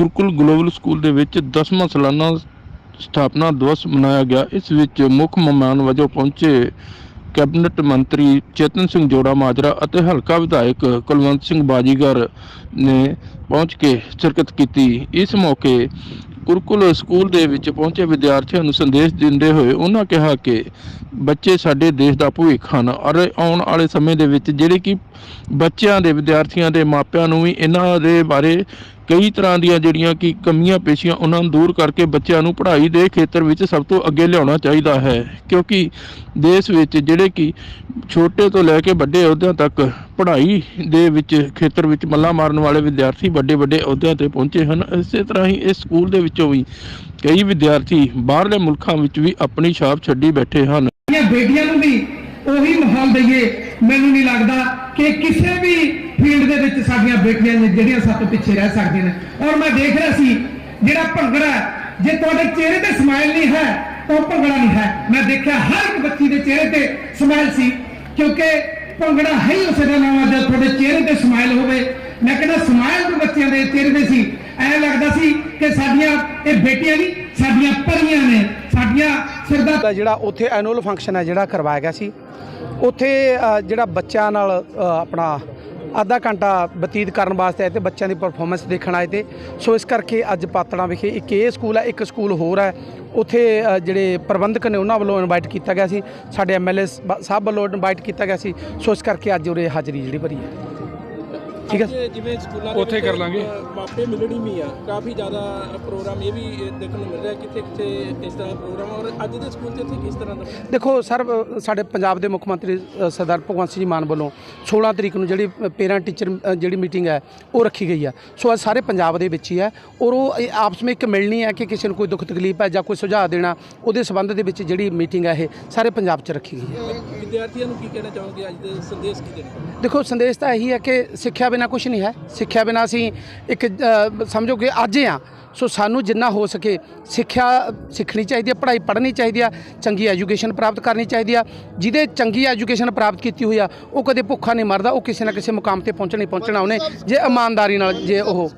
Gurukul global school ਦੇ ਵਿੱਚ 10ਵਾਂ ਸਾਲਾਨਾ ਸਥਾਪਨਾ ਦਿਵਸ ਮਨਾਇਆ ਗਿਆ। ਇਸ ਵਿੱਚ ਮੁੱਖ ਮਹਿਮਾਨ ਵਜੋਂ ਪਹੁੰਚੇ ਕੈਬਨਿਟ ਮੰਤਰੀ ਚੇਤਨ ਸਿੰਘ ਜੋੜਾ ਮਾਜਰਾ ਅਤੇ ਹਲਕਾ ਵਿਧਾਇਕ ਕੁਲਵੰਤ ਸਿੰਘ ਬਾਜੀਗਰ ਨੇ ਪਹੁੰਚ ਕੇ ਸ਼ਿਰਕਤ ਕੀਤੀ। ਇਸ ਮੌਕੇ ਗੁਰਕੁਲ ਸਕੂਲ ਦੇ ਵਿੱਚ ਪਹੁੰਚੇ ਵਿਦਿਆਰਥੀਆਂ ਨੂੰ ਸੰਦੇਸ਼ ਦਿੰਦੇ ਹੋਏ ਉਹਨਾਂ ਕਿਹਾ ਕਿ, ਬੱਚੇ ਸਾਡੇ ਦੇਸ਼ ਦਾ ਭਵਿੱਖ ਹਨ। ਔਰ ਆਉਣ ਵਾਲੇ ਸਮੇਂ ਦੇ ਵਿੱਚ ਜਿਹੜੇ ਕਿ ਬੱਚਿਆਂ ਦੇ, ਵਿਦਿਆਰਥੀਆਂ ਦੇ ਮਾਪਿਆਂ ਨੂੰ ਵੀ ਇਹਨਾਂ ਦੇ ਬਾਰੇ ਕਈ ਤਰ੍ਹਾਂ ਦੀਆਂ ਜਿਹੜੀਆਂ ਕਿ ਕਮੀਆਂ ਪੇਸ਼ੀਆਂ ਉਹਨਾਂ ਨੂੰ ਦੂਰ ਕਰਕੇ ਬੱਚਿਆਂ ਨੂੰ ਪੜ੍ਹਾਈ ਦੇ ਖੇਤਰ ਵਿੱਚ ਸਭ ਤੋਂ ਅੱਗੇ ਲਿਆਉਣਾ ਚਾਹੀਦਾ ਹੈ। ਕਿਉਂਕਿ ਦੇਸ਼ ਵਿੱਚ ਜਿਹੜੇ ਕਿ ਛੋਟੇ ਤੋਂ ਲੈ ਕੇ ਵੱਡੇ ਅਹੁਦਿਆਂ ਤੱਕ ਪੜ੍ਹਾਈ ਦੇ ਵਿੱਚ ਖੇਤਰ ਵਿੱਚ ਮੱਲਾ ਮਾਰਨ ਵਾਲੇ ਵਿਦਿਆਰਥੀ ਵੱਡੇ ਵੱਡੇ ਅਹੁਦਿਆਂ ਤੇ ਪਹੁੰਚੇ ਹਨ। ਇਸੇ ਤਰ੍ਹਾਂ ਹੀ ਇਸ ਸਕੂਲ ਦੇ ਵਿੱਚੋਂ ਵੀ ਕਈ ਵਿਦਿਆਰਥੀ ਬਾਹਰਲੇ ਮੁਲਕਾਂ ਵਿੱਚ ਵੀ ਆਪਣੀ ਛਾਪ ਛੱਡੀ ਬੈਠੇ ਹਨ। ਬੇਟੀਆਂ ਨੂੰ ਵੀ ਉਹੀ ਮਾਹੌਲ ਦਈਏ ਮੈਨੂੰ ਨਹੀਂ ਲੱਗਦਾ ਕਿ ਕਿਸੇ ਵੀ ਫੀਲਡ ਦੇ ਵਿੱਚ ਸਾਡੀਆਂ ਬੇਟੀਆਂ ਨੇ ਜਿਹੜੀਆਂ ਸਭ ਤੋਂ ਪਿੱਛੇ ਰਹਿ ਸਕਦੀਆਂ ਨੇ। ਔਰ ਮੈਂ ਦੇਖ ਰਿਹਾ ਸੀ, ਜਿਹੜਾ ਭੰਗੜਾ ਜੇ ਤੁਹਾਡੇ ਚਿਹਰੇ ਤੇ ਸਮਾਈਲ ਨਹੀਂ ਹੈ, ਤਾਂ ਉਹ ਭੰਗੜਾ ਨਹੀਂ ਹੈ। ਮੈਂ ਦੇਖਿਆ ਹਰ ਇੱਕ ਬੱਚੀ ਦੇ ਚਿਹਰੇ ਤੇ ਸਮਾਈਲ ਸੀ, ਕਿਉਂਕਿ ਭੰਗੜਾ ਹੈ ਹੀ ਉਸੇ ਦਾ ਨਾਮ ਹੈ, ਜਦ ਤੁਹਾਡੇ ਚਿਹਰੇ ਤੇ ਸਮਾਈਲ ਹੋਵੇ। ਮੈਂ ਕਹਿੰਦਾ ਸਮਾਈਲ ਵੀ ਬੱਚਿਆਂ ਦੇ ਚਿਹਰੇ ਤੇ ਸੀ। ਐ ਲੱਗਦਾ ਸੀ ਕਿ ਸਾਡੀਆਂ ਇਹ ਬੇਟੀਆਂ ਨਹੀਂ, ਸਾਡੀਆਂ ਪਰੀਆਂ ਨੇ, ਸਾਡੀਆਂ ਸਰਦਾ ਜਿਹੜਾ ਉੱਥੇ ਐਨੂਅਲ ਫੰਕਸ਼ਨ ਹੈ, ਜਿਹੜਾ ਕਰਵਾਇਆ ਗਿਆ ਸੀ ਉੱਥੇ ਜਿਹੜਾ ਬੱਚਿਆਂ ਨਾਲ ਆਪਣਾ ਅੱਧਾ ਘੰਟਾ ਬਤੀਤ ਕਰਨ ਵਾਸਤੇ ਆਏ ਤੇ ਬੱਚਿਆਂ ਦੀ ਪਰਫਾਰਮੈਂਸ ਦੇਖਣ ਆਏ ਤੇ। ਸੋ ਇਸ ਕਰਕੇ ਅੱਜ ਪਾਤੜਾ ਵਿਖੇ ਇੱਕ ਇਹ ਸਕੂਲ ਹੈ, ਇੱਕ ਸਕੂਲ ਹੋਰ ਹੈ। ਉੱਥੇ ਜਿਹੜੇ ਪ੍ਰਬੰਧਕ ਨੇ ਉਹਨਾਂ ਵੱਲੋਂ ਇਨਵਾਈਟ ਕੀਤਾ ਗਿਆ ਸੀ। ਸਾਡੇ ਐਮਐਲਏ ਸਾਹਿਬ ਵੱਲੋਂ ਇਨਵਾਈਟ ਕੀਤਾ ਗਿਆ ਸੀ। ਸੋ ਇਸ ਕਰਕੇ ਅੱਜ ਉਰੇ ਹਾਜ਼ਰੀ ਜਿਹੜੀ ਭਰੀ ਹੈ। ਠੀਕ ਹੈ। ਜਿਵੇਂ ਸਕੂਲਾਂ ਦੇ ਉੱਥੇ ਵਿੱਚ, ਕਰ ਲਾਂਗੇ। ਅ, ਮਾਪੇ ਮਿਲਣੀ ਵੀ ਆ ਕਾਫੀ ਜ਼ਿਆਦਾ ਪ੍ਰੋਗਰਾਮ ਇਹ ਵੀ ਦੇਖਣ ਨੂੰ ਮਿਲ ਰਿਹਾ ਕਿੱਥੇ ਕਿੱਥੇ ਇਸ ਤਰ੍ਹਾਂ ਦਾ ਪ੍ਰੋਗਰਾਮ ਔਰ ਅੱਜ ਦੇ ਸਕੂਲ 'ਚ ਇੱਥੇ ਕਿਸ ਤਰ੍ਹਾਂ ਦਾ ਦੇਖੋ ਸਰ ਅ, ਸਾਡੇ ਪੰਜਾਬ ਦੇ ਮੁੱਖ ਮੰਤਰੀ ਅ, ਸਰਦਾਰ ਭਗਵੰਤ ਸਿੰਘ ਜੀ ਮਾਨ ਵੱਲੋਂ 16 ਤਰੀਕ ਨੂੰ ਜਿਹੜੀ ਪੇਰੈਂਟ ਟੀਚਰ ਜਿਹੜੀ ਮੀਟਿੰਗ ਹੈ ਉਹ ਰੱਖੀ ਗਈ ਹੈ। ਸੋ ਅੱਜ ਸਾਰੇ ਪੰਜਾਬ ਦੇ ਵਿੱਚ ਹੀ ਹੈ ਔਰ ਉਹ ਇਹ ਆਪਸ ਵਿੱਚ ਇੱਕ ਮਿਲਣੀ ਹੈ ਕਿ ਕਿਸੇ ਨੂੰ ਕੋਈ ਦੁੱਖ ਤਕਲੀਫ ਹੈ ਜਾਂ ਕੋਈ ਸੁਝਾਅ ਦੇਣਾ ਉਹਦੇ ਸੰਬੰਧ ਦੇ ਵਿੱਚ ਜਿਹੜੀ ਮੀਟਿੰਗ ਹੈ ਇਹ ਸਾਰੇ ਪੰਜਾਬ 'ਚ ਰੱਖੀ ਗਈ ਹੈ। ਵਿਦਿਆਰਥੀਆਂ ਨੂੰ ਕੀ ਕਹਿਣਾ ਚਾਹੋਗੇ ਅੱਜ ਦੇ ਸੰਦੇਸ਼ ਕੀ ਦੇਣਾ? ਦੇਖੋ ਸੰਦੇਸ਼ ਤਾਂ ਇਹੀ ਹੈ ਕਿ ਸਿੱਖਿਆ ਬਿਨਾ ਕੁਝ ਨਹੀਂ ਹੈ ਸਿੱਖਿਆ ਬਿਨਾ ਅਸੀਂ ਇੱਕ ਅ, ਸਮਝੋ ਕਿ ਅੱਜ ਆ ਸੋ ਸਾਨੂੰ ਜਿੰਨਾ ਹੋ ਸਕੇ ਸਿੱਖਿਆ ਸਿੱਖਣੀ ਚਾਹੀਦੀ ਹੈ ਪੜ੍ਹਾਈ ਪੜ੍ਹਨੀ ਚਾਹੀਦੀ ਆ ਚੰਗੀ ਐਜੂਕੇਸ਼ਨ ਪ੍ਰਾਪਤ ਕਰਨੀ ਚਾਹੀਦੀ ਆ ਜਿਹਦੇ ਚੰਗੀ ਐਜੂਕੇਸ਼ਨ ਪ੍ਰਾਪਤ ਕੀਤੀ ਹੋਈ ਆ ਉਹ ਕਦੇ ਭੁੱਖਾ ਨਹੀਂ ਮਰਦਾ ਉਹ ਕਿਸੇ ਨਾ ਕਿਸੇ ਮੁਕਾਮ ਤੇ ਪਹੁੰਚਣਾ ਹੀ ਪਹੁੰਚਣਾ ਉਹਨੇ ਜੇ ਇਮਾਨਦਾਰੀ ਨਾਲ ਜੇ ਉਹ